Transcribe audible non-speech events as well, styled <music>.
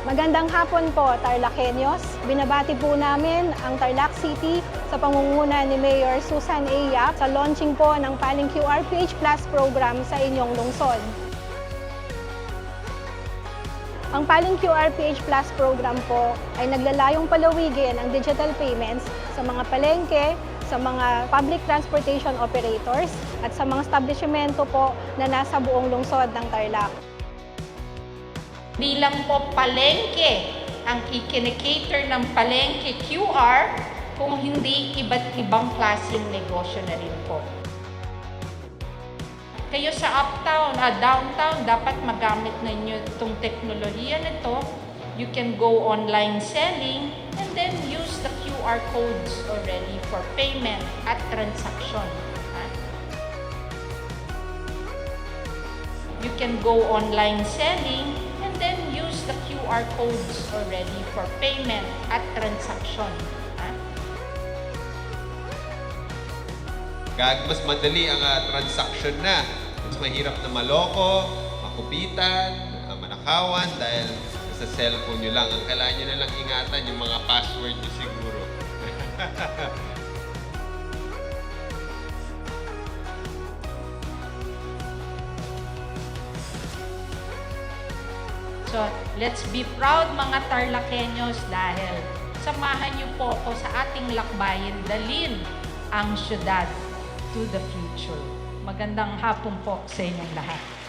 Magandang hapon po, Tarlaceños. Binabati po namin ang Tarlac City sa pangunguna ni Mayor Susan A. Yap sa launching po ng Paling QR PH Plus program sa inyong lungsod. Ang Paling QR PH Plus program po ay naglalayong palawigin ang digital payments sa mga palengke, sa mga public transportation operators at sa mga establishmento po na nasa buong lungsod ng Tarlac. Bilang po palengke, ang ikinikater ng palengke QR kung hindi iba't ibang klaseng negosyo na rin po. Kayo sa uptown, ah, downtown, dapat magamit ninyo itong teknolohiya nito. You can go online selling and then use the QR codes already for payment at transaction. You can go online selling QR codes already for payment at transaction. ha? Gag mas madali ang ah, transaction na. Mas mahirap na maloko, makupitan, ah, manakawan dahil sa cellphone nyo lang. Ang kailangan nyo na lang ingatan yung mga password nyo siguro. <laughs> So, let's be proud mga Tarlakenyos dahil samahan niyo po ako sa ating lakbayin dalin ang syudad to the future. Magandang hapon po sa inyong lahat.